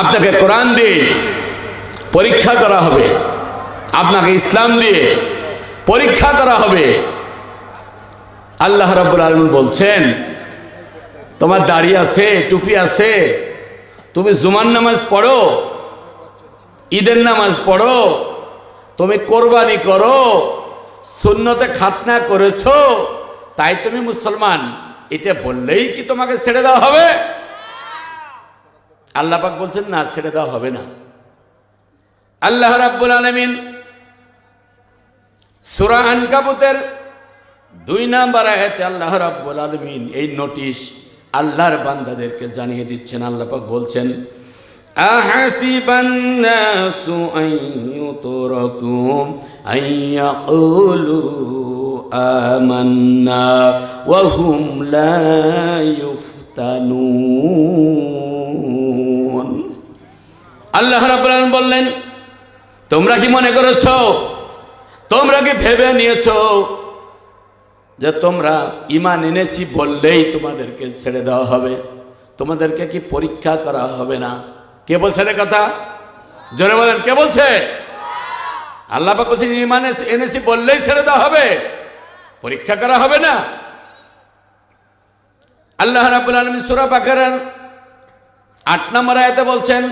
আপনাকে কোরআন দিয়ে পরীক্ষা করা হবে। আপনাকে ইসলাম দিয়ে পরীক্ষা করা হবে। আল্লাহ রাব্বুল আলমিন বলছেন, তোমার দাড়ি আছে, টুপি আছে, তুমি জুমার নামাজ পড়ো, ঈদের নামাজ পড়ো, তুমি কোরবানি করো শূন্যতে খাতনা করেছ, তাই তুমি মুসলমান। এটা বললেই কি তোমাকে ছেড়ে দেওয়া হবে? আল্লাহ পাক বলছেন না ছেড়ে দেওয়া হবে না আল্লাহ রাব্বুল আলমিন সুরা আনকাবুতের দুই নাম্বার আয়াতে আল্লাহ রাব্বুল আলমিন এই নোটিশ আল্লাহর বান্দাদেরকে জানিয়ে দিচ্ছেন আল্লাহ পাক বলছেন أحسب الناس أن يتركوا أن يقولوا آمنا وهم لا يفتنون আল্লাহ রাব্বুল আলামিন বললেন, তোমরা কি মনে করেছ? তোমরা কি ভেবে নিয়েছো যে তোমরা ইমান এনেছি বললেই তোমাদেরকে ছেড়ে দেওয়া হবে? তোমাদেরকে কি পরীক্ষা করা হবে না? কে বলছে রে কথা? জোরে বলেন, কে বলছে? আল্লাহ বলছেন ইমান এনেছি বললেই ছেড়ে দেওয়া হবে। পরীক্ষা করা হবে না। আল্লাহ রাব্বুল আলামিন সূরা বাকারার আট নম্বর আয়াতে বলছেন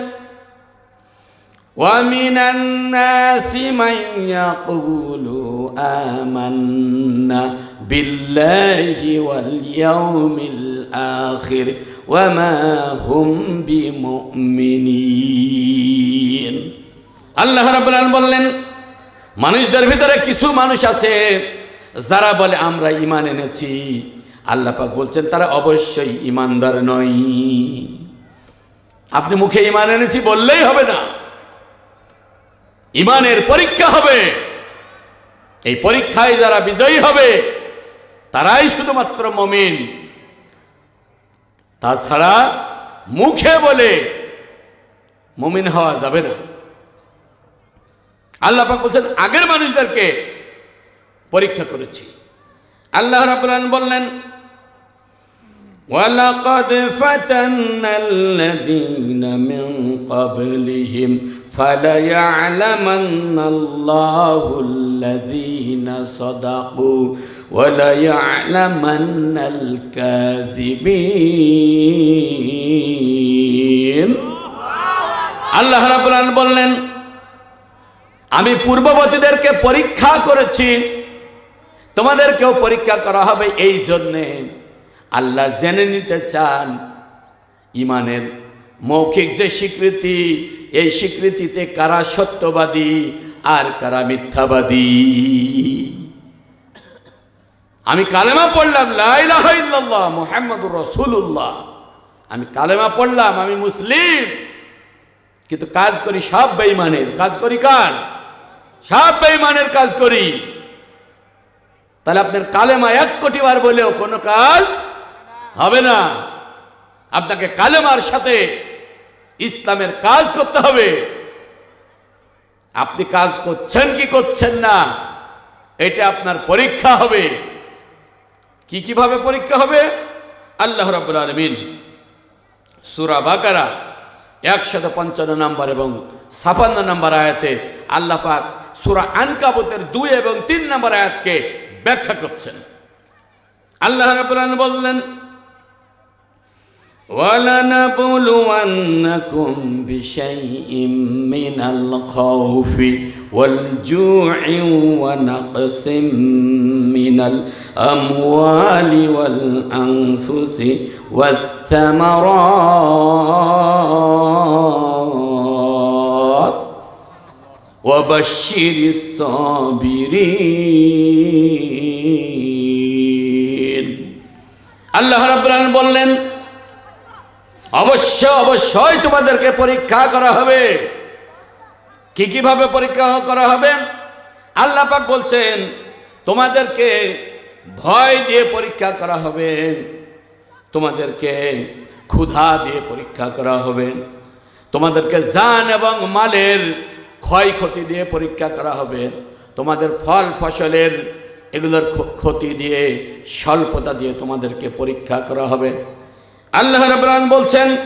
ومن الناس من يقول آمنا بالله واليوم الآخر وما هم بمؤمنين আল্লাহ রাব্বুল আলামিন বললেন মানুষদের ভিতরে কিছু মানুষ আছে যারা বলে আমরা ঈমান এনেছি আল্লাহ পাক বলছেন তারা অবশ্যই ঈমানদার নয় আপনি মুখে ঈমান এনেছি বললেই হবে না ইমানের পরীক্ষা হবে এই পরীক্ষায় যারা বিজয়ী হবে তারাই শুধুমাত্র মমিন তাছাড়া মুখে বলে মমিন হওয়া যাবে না আল্লাহ পাক বলছেন আগের মানুষদেরকে পরীক্ষা করেছি আল্লাহ রাব্বুল আলামিন বললেন ولقد فتنا الذين من قبلهم فليعلمن الله الذين صدقوا وليعلمن الكاذبين আল্লাহ রাব্বুল আলামিন বললেন আমি পূর্ববর্তীদেরকে পরীক্ষা করেছি তোমাদেরকেও পরীক্ষা করা হবে এই জন্যে আল্লাহ জেনে নিতে চান ইমানের মৌখিক যে স্বীকৃতি এই স্বীকৃতিতে কারা সত্যবাদী আর কারা মিথ্যাবাদী? আমি কালেমা পড়লাম লাইলাহ মোহাম্মদুর রসুল্লাহ আমি কালেমা পড়লাম, আমি মুসলিম। কিন্তু কাজ করি সব বেইমানের কাজ করি কার? সব বেইমানের কাজ করি। তাহলে আপনার কালেমা এক কোটি বার বলেও কোনো কাজ হবে না। আপনাকে কালেমার সাথে ইসলামের কাজ করতে হবে। আপনি কাজ করছেন কি করছেন না, এটা আপনার পরীক্ষা হবে। কি কীভাবে পরীক্ষা হবে? আল্লাহ রাবুল আলমিন সুরা বাকারা একশত পঞ্চান্ন নম্বর এবং ছাপান্ন নম্বর আয়াতে আল্লাহ পাক সুরা আনকাবতের দুই এবং তিন নম্বর আয়াতকে ব্যাখ্যা করছেন। আল্লাহ রাবুল আলমিন বললেন ولنبلونكم بشيء من الخوف والجوع ونقص من الأموال والأنفس والثمرات وبشر الصابرين الله رب العالمين বললেন অবশ্য অবশ্যই তোমাদেরকে পরীক্ষা করা হবে। কি কীভাবে পরীক্ষা করা হবে? আল্লাহ পাক বলছেন, তোমাদেরকে ভয় দিয়ে পরীক্ষা করা হবে। তোমাদেরকে ক্ষুধা দিয়ে পরীক্ষা করা হবে। তোমাদেরকে জান এবং মালের ক্ষয়ক্ষতি দিয়ে পরীক্ষা করা হবে। তোমাদের ফল ফসলের এগুলোর ক্ষতি দিয়ে, স্বল্পতা দিয়ে তোমাদেরকে পরীক্ষা করা হবে। আল্লাহ রবরান বলছেন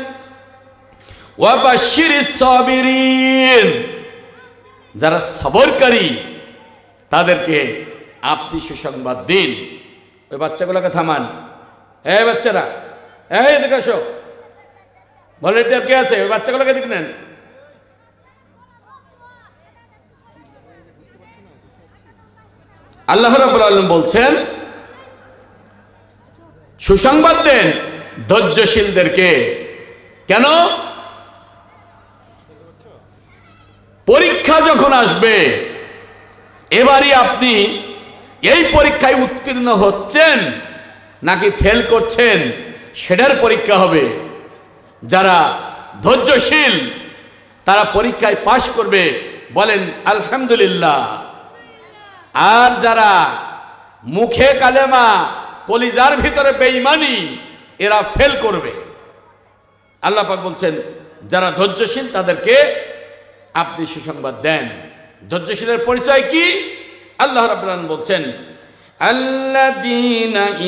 যারা সবরকারী, তাদেরকে আপনি সুসংবাদ দিন। ওই বাচ্চাগুলোকে থামান। এই বাচ্চারা, এই এদিকে আসো। ভলেন্টিয়ার কে আছে? ওই বাচ্চাগুলোকে দিক নেন। আল্লাহ রাব্বুল আলামিন বলছেন, সুসংবাদ দেন ধৈর্যশীলদেরকে। কেন পরীক্ষা যখন আসবে? এবারই আপনি এই পরীক্ষায় উত্তীর্ণ হচ্ছেন নাকি ফেল করছেন? সেটার পরীক্ষা হবে। যারা ধৈর্যশীল, তারা পরীক্ষায় পাশ করবে। বলেন, আলহামদুলিল্লাহ। আর যারা মুখে কালেমা কলিজার ভিতরে বেঈমানি, এরা ফেল করবে। আল্লাহ পাক বলছেন, যারা ধৈর্যশীল, তাদেরকে আপনি সুসংবাদ দেন। ধৈর্যশীলের পরিচয় কি? আল্লাহ রাব্বুল বলছেন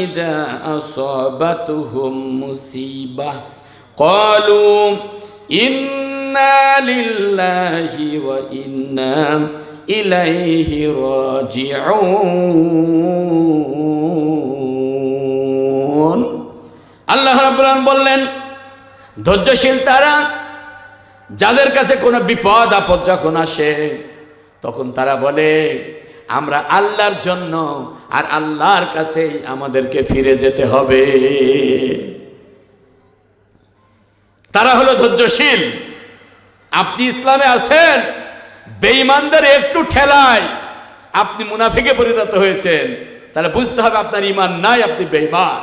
ইযা আসাবাতুহুম মুসিবাহ ক্বালু ইন্না লিল্লাহি ওয়া ইন্না ইলাইহি রাজিউন। আল্লাহ রাব্বুল আলামিন বললেন, ধৈর্যশীল তারা যাদের কাছে কোনো বিপদ, আপদ যখন আসে, তখন তারা বলে, আমরা আল্লাহর জন্য আর আল্লাহর কাছেই আমাদেরকে ফিরে যেতে হবে। তারা হলো ধৈর্যশীল। আপনি ইসলামে আছেন, বেঈমানদের একটু ঠেলায় আপনি মুনাফিকে পরিণত হয়েছেন, তাহলে বুঝতে হবে আপনার ইমান নাই, আপনি বেঈমান।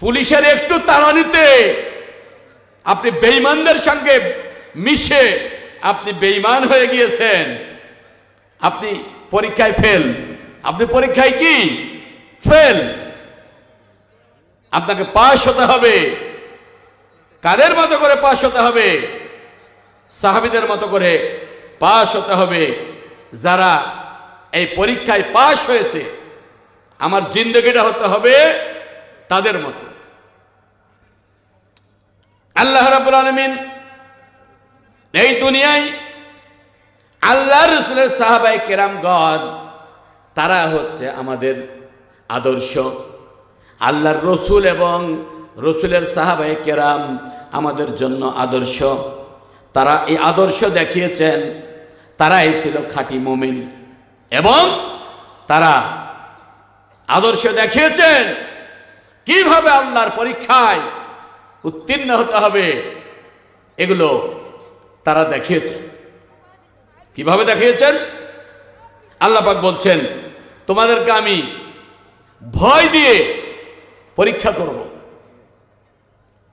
পুলিশের একটু তাড়ানিতে আপনি বেঈমানদের সঙ্গে মিশে আপনি বেঈমান হয়ে গিয়েছেন। আপনি পরীক্ষায় ফেল আপনি পরীক্ষায় কি? ফেল আপনাকে পাশ হতে হবে। কাদের মতো করে পাশ হতে হবে? সাহাবিদের মতো করে পাশ হতে হবে। যারা এই পরীক্ষায় পাশ হয়েছে, আমার জিন্দগিটা হতে হবে তাদের মতো। আল্লাহ রাবুল আলমিন, এই দুনিয়ায় আল্লাহ রসুলের সাহাবাই কেরামগণ, তারা হচ্ছে আমাদের আদর্শ। আল্লাহর রসুল এবং রসুলের সাহাবাই কেরাম আমাদের জন্য আদর্শ। তারা এই আদর্শ দেখিয়েছেন, তারাই ছিল খাঁটি মোমিন এবং তারা আদর্শ দেখিয়েছেন। কীভাবে আল্লাহর পরীক্ষায় উত্তীর্ণ হতে হবে। এগুলো তারা দেখিয়েছেন। কীভাবে দেখিয়েছেন? আল্লাহ পাক বলছেন, তোমাদেরকে আমি ভয় দিয়ে পরীক্ষা করব।